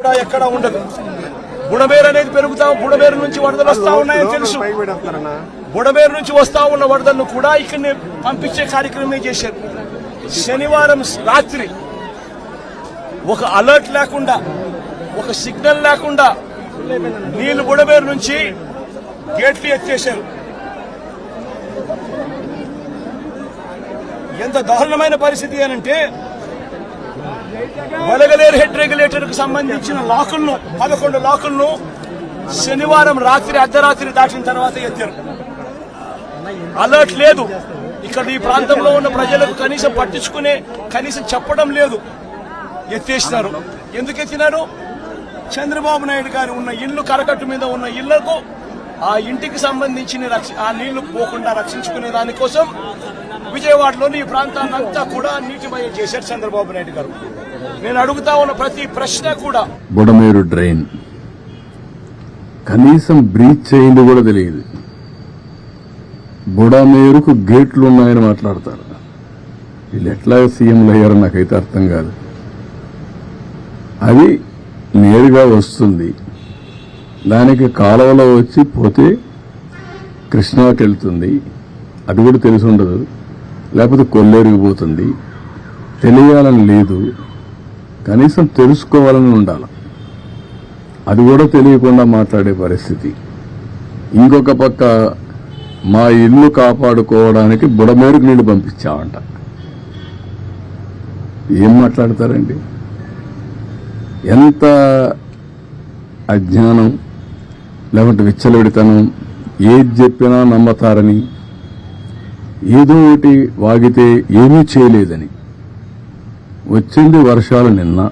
కూడా ఎక్కడ ఉండదు. బుడమేరు అనేది పెరుగుతా బుడమేరు నుంచి వరదలు వస్తా ఉన్నాయని తెలుసు. బుడమేరు నుంచి వస్తా ఉన్న వరదలను కూడా ఇక్కడిని పంపించే కార్యక్రమమే చేశారు. శనివారం రాత్రి ఒక అలర్ట్ లేకుండా ఒక సిగ్నల్ లేకుండా నీళ్ళు బుడమేరు నుంచి గేట్లు ఎత్తేశారు. ఎంత దారుణమైన పరిస్థితి అనంటే వలగలేరు హెడ్ రెగ్యులేటర్కు సంబంధించిన లాకులను పదకొండు లాకులను శనివారం రాత్రి అర్ధరాత్రి దాటిన తర్వాత ఎత్తారు. అలర్ట్ లేదు. ఇక్కడ ఈ ప్రాంతంలో ఉన్న ప్రజలకు కనీసం పట్టించుకునే కనీసం చెప్పడం లేదు. ఎత్తేసినారు. ఎందుకు ఎత్తినారు? చంద్రబాబు నాయుడు గారు ఉన్న ఇల్లు కరకట్టు మీద ఉన్న ఇళ్ళకు ఆ ఇంటికి సంబంధించిన ఆ నీళ్ళు పోకుండా రక్షించుకునే దానికోసం విజయవాడలోని ఈ ప్రాంతాన్నంతా కూడా నీటిమయం చేశారు చంద్రబాబు నాయుడు గారు. నేను అడుగుతా ఉన్న ప్రతి ప్రశ్న కూడా బుడమేరు డ్రైన్. కనీసం బ్రీచ్ చేయింది కూడా తెలియదు. బుడమేరుకు గేట్లు ఉన్నాయని మాట్లాడతారు. వీళ్ళు ఎట్లా సీఎంలు అయ్యారో నాకైతే అర్థం కాదు. అది నేరుగా వస్తుంది. దానికి కాలువలో వచ్చి పోతే కృష్ణాకి వెళ్తుంది. అది కూడా తెలిసి ఉండదు. లేకపోతే కొల్లేరిగిపోతుంది తెలియాలని లేదు. కనీసం తెలుసుకోవాలని ఉండాలి. అది కూడా తెలియకుండా మాట్లాడే పరిస్థితి. ఇంకొక పక్క మా ఇల్లు కాపాడుకోవడానికి బుడమేరుకు నీళ్ళు పంపించామంట ఏం మాట్లాడతారండి? ఎంత అజ్ఞానం లేకుంటే విచ్చలవిడితనం ఏది చెప్పినా నమ్మతారని. ఏదో ఒకటి వాగితే ఏమీ చేయలేదని. వచ్చింది వర్షాలు నిన్న.